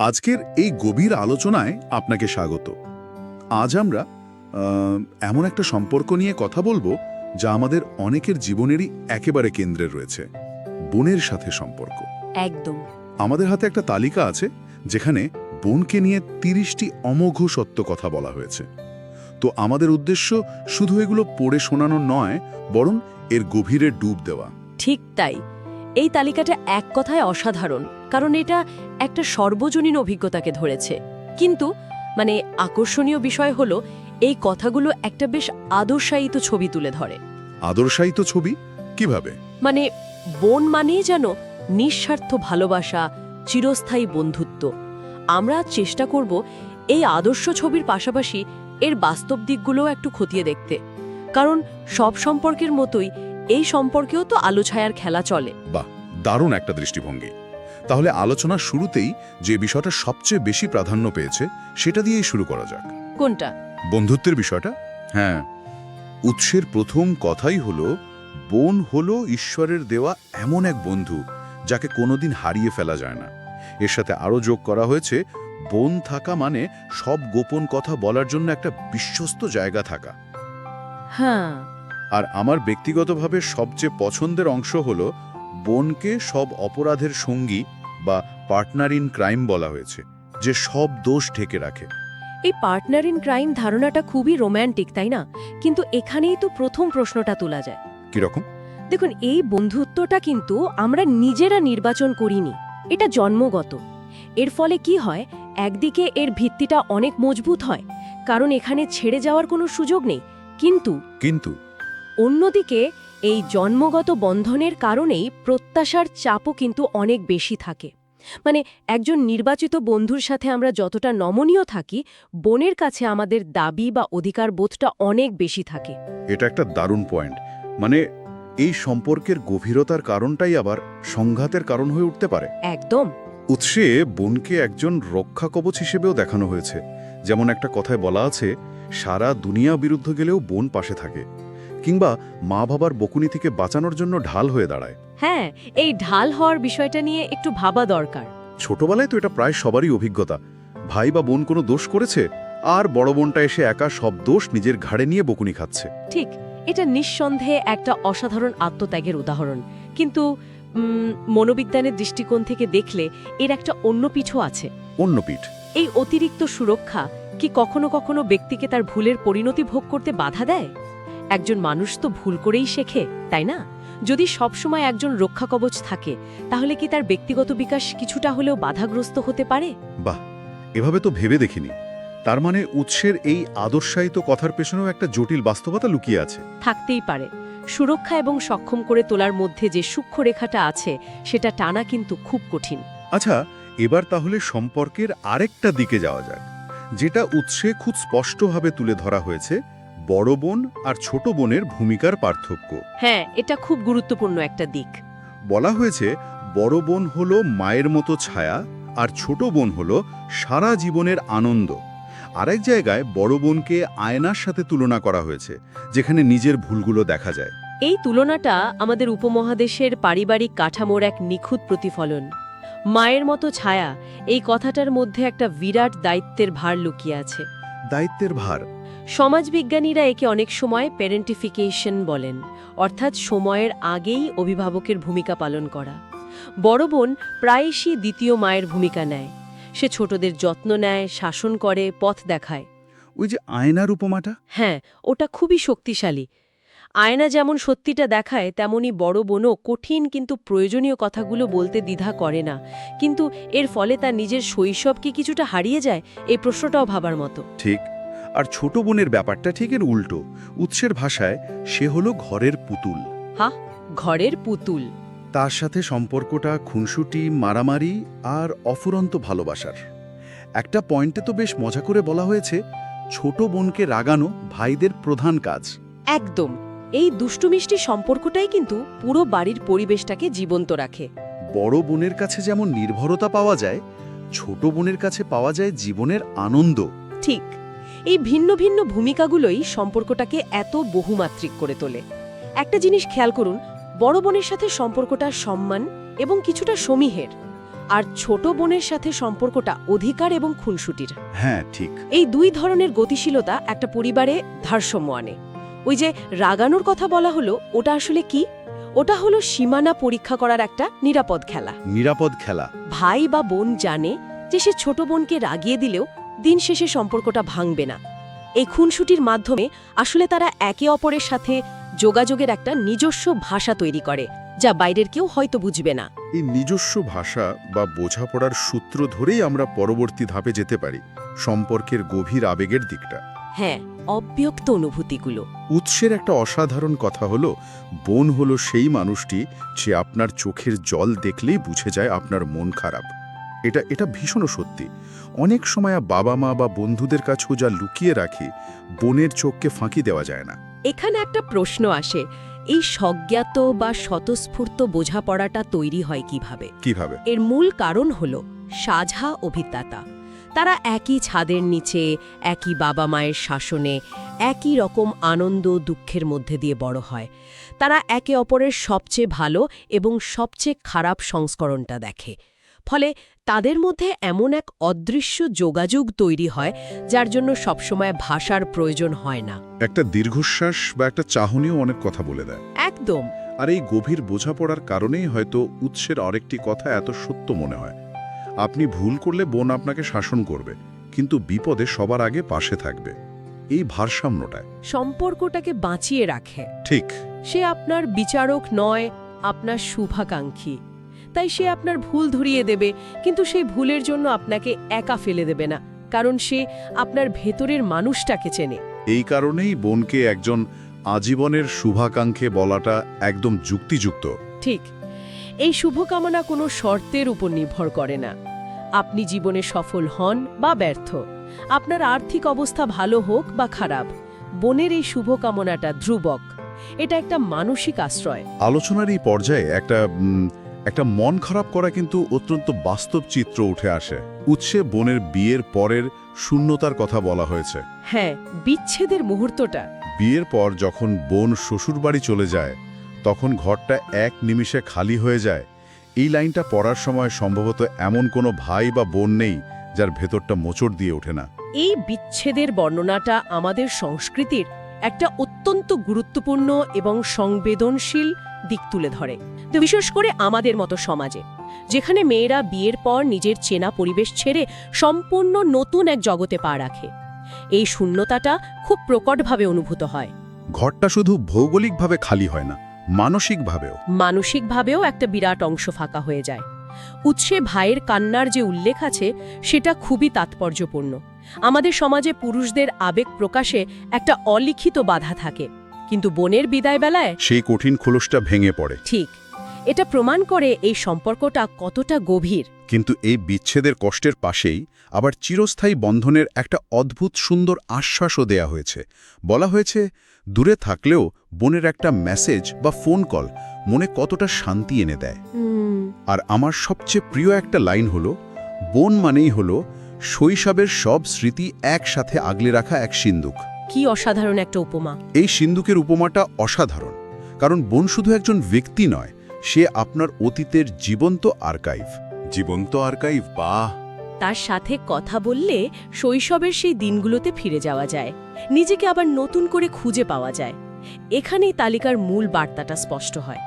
আজকের এই গভীর আলোচনায় আপনাকে স্বাগত। আজ আমরা এমন একটা সম্পর্ক নিয়ে কথা বলব যা আমাদের অনেকের জীবনেরই একেবারে কেন্দ্রে রয়েছে বোনের সাথে সম্পর্ক। একদম। আমাদের হাতে একটা তালিকা আছে যেখানে বোনকে নিয়ে তিরিশটি অমোঘ সত্য কথা বলা হয়েছে। তো আমাদের উদ্দেশ্য শুধু এগুলো পড়ে শোনানো নয় বরং এর গভীরে ডুব দেওয়া। ঠিক তাই। এই তালিকাটা এক কথায় অসাধারণ। কারণ এটা একটা সর্বজনীন অভিজ্ঞতাকে ধরেছে। কিন্তু মানে আকর্ষণীয় বিষয় হলো এই কথাগুলো একটা বেশ আদর্শায়িত ছবি তুলে ধরে। আদর্শায়িত ছবি? কীভাবে? মানে বোন মানেই যেন নিঃস্বার্থ ভালোবাসা চিরস্থায়ী বন্ধুত্ব। আমরা চেষ্টা করব এই আদর্শ ছবির পাশাপাশি এর বাস্তব দিকগুলোও একটু খতিয়ে দেখতে। কারণ সব সম্পর্কের মতোই এই সম্পর্কেও তো আলো ছায়ার খেলা চলে। বাহ দারুণ একটা দৃষ্টিভঙ্গি। তাহলে আলোচনার শুরুতেই যে বিষয়টা সবচেয়ে বেশি প্রাধান্য পেয়েছে সেটা দিয়েই শুরু করা যাক। কোনটা? বন্ধুত্বের বিষয়টা? হ্যাঁ। উৎসের প্রথম কথাই হলো বোন হলো ঈশ্বরের দেওয়া এমন এক বন্ধু যাকে কোনোদিন হারিয়ে ফেলা যায় না। এর সাথে আরও যোগ করা হয়েছে বোন থাকা মানে সব গোপন কথা বলার জন্য একটা বিশ্বস্ত জায়গা থাকা। হ্যাঁ। আর আমার ব্যক্তিগতভাবে সবচেয়ে পছন্দের অংশ হলো বোনকে সব অপরাধের সঙ্গী বা পার্টনার ইন ক্রাইম বলা হয়েছে যে সব দোষ ঢেকে রাখে। এই পার্টনার ইন ক্রাইম ধারণাটা খুবই রোম্যান্টিক তাই না? কিন্তু এখানেই তো প্রথম প্রশ্নটা তোলা যায়। কীরকম? দেখুন এই বন্ধুত্বটা কিন্তু আমরা নিজেরা নির্বাচন করিনি এটা জন্মগত। এর ফলে কি হয় একদিকে এর ভিত্তিটা অনেক মজবুত হয় কারণ এখানে ছেড়ে যাওয়ার কোনো সুযোগ নেই কিন্তু কিন্তু অন্যদিকে এই জন্মগত বন্ধনের কারণেই প্রত্যাশার চাপও কিন্তু অনেক বেশি থাকে। মানে একজন নির্বাচিত বন্ধুর সাথে আমরা যতটা নমনীয় থাকি বোনের কাছে আমাদের দাবি বা অধিকার বোধটা অনেক বেশি থাকে। এটা একটা দারুণ পয়েন্ট। মানে এই সম্পর্কের গভীরতার কারণটাই আবার সংঘাতের কারণ হয়ে উঠতে পারে। একদম। উৎসে বোনকে একজন রক্ষা কবচ হিসেবেও দেখানো হয়েছে। যেমন একটা কথায় বলা আছে সারা দুনিয়া বিরুদ্ধ গেলেও বোন পাশে থাকে। কিংবা মা বাবার বকুনি থেকে বাঁচানোর জন্য ঢাল হয়ে দাঁড়ায়। হ্যাঁ এই ঢাল হওয়ার বিষয়টা নিয়ে একটু ভাবা দরকার। ছোটবেলায় তো এটা প্রায় সবারই অভিজ্ঞতা। ভাই বা বোন কোনো দোষ করেছে? আর বড় বোনটা এসে একা সব দোষ নিজের ঘাড়ে নিয়ে বকুনি খাচ্ছে। ঠিক এটা নিঃসন্দেহে একটা অসাধারণ আত্মত্যাগের উদাহরণ। কিন্তু মনোবিজ্ঞানের দৃষ্টিকোণ থেকে দেখলে এর একটা অন্য পিঠও আছে। অন্য পিঠ। এই অতিরিক্ত সুরক্ষা কি কখনো কখনো ব্যক্তিকে তার ভুলের পরিণতি ভোগ করতে বাধা দেয়? একজন মানুষ তো ভুল করেই শেখে তাই না? যদি সবসময় একজন রক্ষা কবচ থাকে তাহলে কি তার ব্যক্তিগত বিকাশ কিছুটা হলেও বাধাগ্রস্ত হতে পারে? বাহ এভাবে তো ভেবে দেখিনি। তার মানে উৎসের এই আদর্শায়িত কথার পেছনেও একটা জটিল বাস্তবতা লুকিয়ে আছে। থাকতেই পারে। সুরক্ষা এবং সক্ষম করে তোলার মধ্যে যে সূক্ষ্ম রেখাটা আছে সেটা টানা কিন্তু খুব কঠিন। আচ্ছা এবার তাহলে সম্পর্কের আরেকটা দিকে যাওয়া যাক যেটা উৎসে খুব স্পষ্টভাবে তুলে ধরা হয়েছে বড় বোন আর ছোট বোনের ভূমিকার পার্থক্য। হ্যাঁ এটা খুব গুরুত্বপূর্ণ একটা দিক। বলা হয়েছে বড় বোন হল মায়ের মতো ছায়া আর ছোট বোন হল সারা জীবনের আনন্দ। আরেক জায়গায় বড় বোনকে আয়নার সাথে তুলনা করা হয়েছে যেখানে নিজের ভুলগুলো দেখা যায়। এই তুলনাটা আমাদের উপমহাদেশের পারিবারিক কাঠামোর এক নিখুঁত প্রতিফলন। মায়ের মতো ছায়া এই কথাটার মধ্যে একটা বিরাট দায়িত্বের ভার লুকিয়ে আছে। দায়িত্বের ভার সমাজবিজ্ঞানীরা একে অনেক সময় প্যারেন্টিফিকেশন বলেন অর্থাৎ সময়ের আগেই অভিভাবকের ভূমিকা পালন করা। বড় বোন প্রায়শই দ্বিতীয় মায়ের ভূমিকা নেয়। সে ছোটদের যত্ন নেয় শাসন করে পথ দেখায়। ওই যে আয়নার উপমাটা? হ্যাঁ ওটা খুবই শক্তিশালী। আয়না যেমন সত্যিটা দেখায় তেমনি বড় বোনও কঠিন কিন্তু প্রয়োজনীয় কথাগুলো বলতে দ্বিধা করে না। কিন্তু এর ফলে তার নিজের শৈশব কি কিছুটা হারিয়ে যায় এই প্রশ্নটাও ভাবার মতো। ঠিক। আর ছোট বোনের ব্যাপারটা ঠিক এর উল্টো। উৎসের ভাষায় সে হলো ঘরের পুতুল। হা ঘরের পুতুল। তার সাথে সম্পর্কটা খুনসুটি মারামারি আর অফুরন্ত ভালোবাসার। একটা পয়েন্টে তো বেশ মজা করে বলা হয়েছে ছোট বোনকে রাগানো ভাইদের প্রধান কাজ। একদম। এই দুষ্টুমিষ্টি সম্পর্কটাই কিন্তু পুরো বাড়ির পরিবেশটাকে জীবন্ত রাখে। বড় বোনের কাছে যেমন নির্ভরতা পাওয়া যায় ছোট বোনের কাছে পাওয়া যায় জীবনের আনন্দ। ঠিক। এই ভিন্ন ভিন্ন ভূমিকাগুলোই সম্পর্কটাকে এত বহুমাত্রিক করে তোলে। একটা জিনিস খেয়াল করুন বড় বোনের সাথে সম্পর্কটা সম্মান এবং কিছুটা সমীহের আর ছোট বোনের সাথে সম্পর্কটা অধিকার এবং খুনসুটির। হ্যাঁ ঠিক। এই দুই ধরনের গতিশীলতা একটা পরিবারে ভারসাম্য আনে। ওই যে রাগানোর কথা বলা হলো ওটা আসলে কি? ওটা হলো সীমানা পরীক্ষা করার একটা নিরাপদ খেলা। নিরাপদ খেলা। ভাই বা বোন জানে যে সে ছোট বোনকে রাগিয়ে দিলেও দিন শেষে সম্পর্কটা ভাঙবে না। এই খুনসুটির মাধ্যমে আসলে তারা একে অপরের সাথে যোগাযোগের একটা নিজস্ব ভাষা তৈরি করে যা বাইরের কেউ হয়তো বুঝবে না। এই নিজস্ব ভাষা বা বোঝাপড়ার সূত্র ধরেই আমরা পরবর্তী ধাপে যেতে পারি সম্পর্কের গভীর আবেগের দিকটা। হ্যাঁ অব্যক্ত অনুভূতিগুলো। উৎসের একটা অসাধারণ কথা হলো বোন হলো সেই মানুষটি যে আপনার চোখের জল দেখলেই বুঝে যায় আপনার মন খারাপ। এটা এটা ভীষণ সত্যি। অনেক সময় বাবা মা বা বন্ধুদের কাছেও যা লুকিয়ে রাখি বোনের চোখকে ফাঁকি দেওয়া যায় না। এখানে একটা প্রশ্ন আসে এই স্বজ্ঞাত বা স্বতঃস্ফূর্ত বোঝাপড়াটা তৈরি হয় কীভাবে? কীভাবে? এর মূল কারণ হল সাঝা অভিজ্ঞতা। তারা একই ছাদের নিচে একই বাবা মায়ের শাসনে একই রকম আনন্দ দুঃখের মধ্যে দিয়ে বড় হয়। তারা একে অপরের সবচেয়ে ভালো এবং সবচেয়ে খারাপ সংস্করণটা দেখে। ফলে তাদের মধ্যে এমন এক অদৃশ্য যোগাযোগ তৈরি হয় যার জন্য সবসময় ভাষার প্রয়োজন হয় না। একটা দীর্ঘশ্বাস বা একটা চাহনিও অনেক কথা বলে দেয়। একদম। আর এই গভীর বোঝাপড়ার কারণেই হয়তো উৎসের আরেকটি কথা এত সত্য মনে হয়। আপনি ভুল করলে বোন আপনাকে শাসন করবে কিন্তু বিপদে সবার আগে পাশে থাকবে। এই ভারসাম্যটায়। সম্পর্কটাকে বাঁচিয়ে রাখে। ঠিক। সে আপনার বিচারক নয় আপনার শুভাকাঙ্ক্ষী। তাই সে আপনার ভুল ধরিয়ে দেবে কিন্তু সেই ভুলের জন্য আপনাকে একা ফেলে দেবে না কারণ সে আপনার ভেতরের মানুষটাকে চেনে। এই কারণেই বোনকে একজন আজীবনের শুভাকাঙ্ক্ষে বলাটা একদম যুক্তিযুক্ত। ঠিক এই শুভকামনা কোনো শর্তের উপর নির্ভর করে না। আপনি জীবনে সফল হন বা ব্যর্থ আপনার আর্থিক অবস্থা ভালো হোক বা খারাপ বোনের এই শুভকামনাটা ধ্রুবক এটা একটা মানসিক আশ্রয়। আলোচনার এই পর্যায়ে একটা একটা মন খারাপ করা কিন্তু অত্যন্ত বাস্তব চিত্র উঠে আসে। উৎসে বোনের বিয়ের পরের শূন্যতার কথা বলা হয়েছে। হ্যাঁ বিচ্ছেদের মুহূর্তটা। বিয়ের পর যখন বোন শ্বশুরবাড়ি চলে যায় তখন ঘরটা এক নিমিষে খালি হয়ে যায়। এই লাইনটা পড়ার সময় সম্ভবত এমন কোনো ভাই বা বোন নেই যার ভেতরটা মোচড় দিয়ে ওঠে না। এই বিচ্ছেদের বর্ণনাটা আমাদের সংস্কৃতির একটা অত্যন্ত গুরুত্বপূর্ণ এবং সংবেদনশীল দিক তুলে ধরে। তো বিশেষ করে আমাদের মতো সমাজে যেখানে মেয়েরা বিয়ের পর নিজের চেনা পরিবেশ ছেড়ে সম্পূর্ণ নতুন এক জগতে পা রাখে। এই শূন্যতাটা খুব প্রকটভাবে অনুভূত হয়। ঘরটা শুধু ভৌগোলিকভাবে খালি হয় না মানসিকভাবেও। মানসিকভাবেও একটা বিরাট অংশ ফাঁকা হয়ে যায়। উৎসে ভাইয়ের কান্নার যে উল্লেখ আছে সেটা খুবই তাৎপর্যপূর্ণ। আমাদের সমাজে পুরুষদের আবেগ প্রকাশে একটা অলিখিত বাধা থাকে। কিন্তু বোনের বিদায় বেলায় সেই কঠিন খোলসটা ভেঙে পড়ে। ঠিক। এটা প্রমাণ করে এই সম্পর্কটা কতটা গভীর। কিন্তু এই বিচ্ছেদের কষ্টের পাশেই আবার চিরস্থায়ী বন্ধনের একটা অদ্ভুত সুন্দর আশ্বাসও দেয়া হয়েছে। বলা হয়েছে দূরে থাকলেও বোনের একটা মেসেজ বা ফোন কল মনে কতটা শান্তি এনে দেয়। আর আমার সবচেয়ে প্রিয় একটা লাইন হলো বোন মানেই হলো শৈশবের সব স্মৃতি একসাথে আগলে রাখা এক সিন্দুক কি অসাধারণ একটা উপমা। এই সিন্দুকের উপমাটা অসাধারণ কারণ বোন শুধু একজন ব্যক্তি নয় সে আপনার অতীতের জীবন্ত আর্কাইভ। জীবন্ত আর্কাইভ বাহ! তার সাথে কথা বললে শৈশবের সেই দিনগুলোতে ফিরে যাওয়া যায় নিজেকে আবার নতুন করে খুঁজে পাওয়া যায়। এখানেই তালিকার মূল বার্তাটা স্পষ্ট হয়।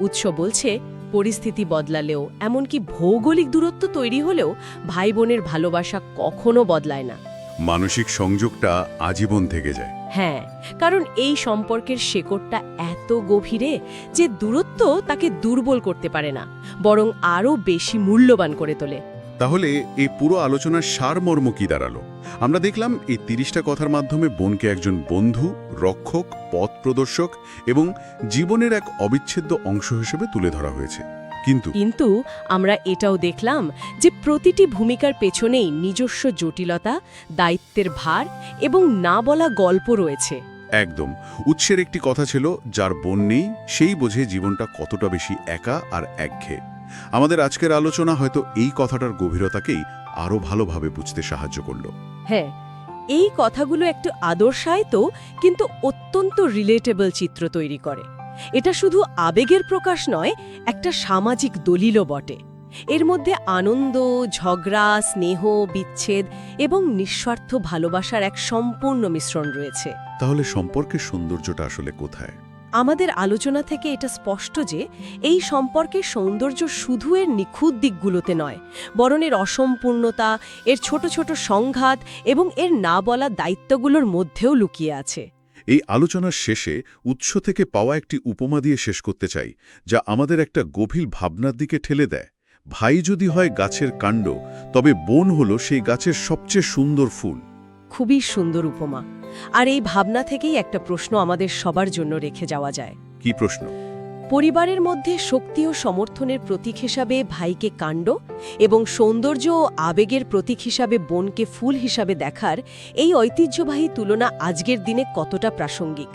উৎস বলছে পরিস্থিতি বদলালেও এমনকি ভৌগোলিক দূরত্ব তৈরি হলেও ভাই বোনের ভালোবাসা কখনো বদলায় না। মানসিক সংযোগটা আজীবন থেকে যায়। হ্যাঁ কারণ এই সম্পর্কের শেকড়টা এত গভীরে যে দূরত্ব তাকে দুর্বল করতে পারে না বরং আরও বেশি মূল্যবান করে তোলে। তাহলে এই পুরো আলোচনার সারমর্ম কি দাঁড়াল? আমরা দেখলাম এই তিরিশটা কথার মাধ্যমে বোনকে একজন বন্ধু রক্ষক পথ প্রদর্শক এবং জীবনের এক অবিচ্ছেদ্য অংশ হিসেবে তুলে ধরা হয়েছে। কিন্তু কিন্তু আমরা এটাও দেখলাম যে প্রতিটি ভূমিকার পেছনেই নিজস্ব জটিলতা দায়িত্বের ভার এবং না বলা গল্প রয়েছে। একদম। উৎসের একটি কথা ছিল যার বোন নেই সেই বোঝে জীবনটা কতটা বেশি একা আর একঘেয়ে। আমাদের আজকের আলোচনা হয়তো এই কথাটার গভীরতাকেই আরও ভালোভাবে বুঝতে সাহায্য করল। হ্যাঁ এই কথাগুলো একটু আদর্শায়িত কিন্তু অত্যন্ত রিলেটেবল চিত্র তৈরি করে। এটা শুধু আবেগের প্রকাশ নয়, একটা সামাজিক দলিলও বটে। এর মধ্যে আনন্দ, ঝগড়া, স্নেহ, বিচ্ছেদ এবং নিঃস্বার্থ ভালোবাসার এক সম্পূর্ণ মিশ্রণ রয়েছে। তাহলে সম্পর্কের সৌন্দর্যটা আসলে কোথায়? আমাদের আলোচনা থেকে এটা স্পষ্ট যে এই সম্পর্কের সৌন্দর্য শুধু এর নিখুঁত দিকগুলোতে নয় বরং এর অসম্পূর্ণতা এর ছোট ছোট সংঘাত এবং এর না বলা দায়িত্বগুলোর মধ্যেও লুকিয়ে আছে। এই আলোচনার শেষে উৎস থেকে পাওয়া একটি উপমা দিয়ে শেষ করতে চাই যা আমাদের একটা গভীর ভাবনার দিকে ঠেলে দেয়। ভাই যদি হয় গাছের কাণ্ড তবে বোন হল সেই গাছের সবচেয়ে সুন্দর ফুল। খুবই সুন্দর উপমা। আর এই ভাবনা থেকেই একটা প্রশ্ন আমাদের সবার জন্য রেখে যাওয়া যায়। কি প্রশ্ন? পরিবারের মধ্যে শক্তি ও সমর্থনের প্রতীক হিসাবে ভাইকে কাণ্ড এবং সৌন্দর্য ও আবেগের প্রতীক হিসাবে বোনকে ফুল হিসাবে দেখার এই ঐতিহ্যবাহী তুলনা আজকের দিনে কতটা প্রাসঙ্গিক?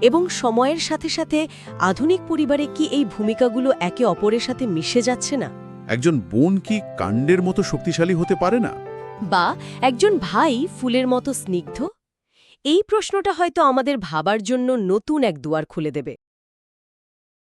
এবং সময়ের সাথে সাথে আধুনিক পরিবারে কি এই ভূমিকাগুলো একে অপরের সাথে মিশে যাচ্ছে না? একজন বোন কি কাণ্ডের মতো শক্তিশালী হতে পারে না? বা একজন ভাই ফুলের মতো স্নিগ্ধ এই প্রশ্নটা হয়তো আমাদের ভাবার জন্য নতুন এক দুয়ার খুলে দেবে।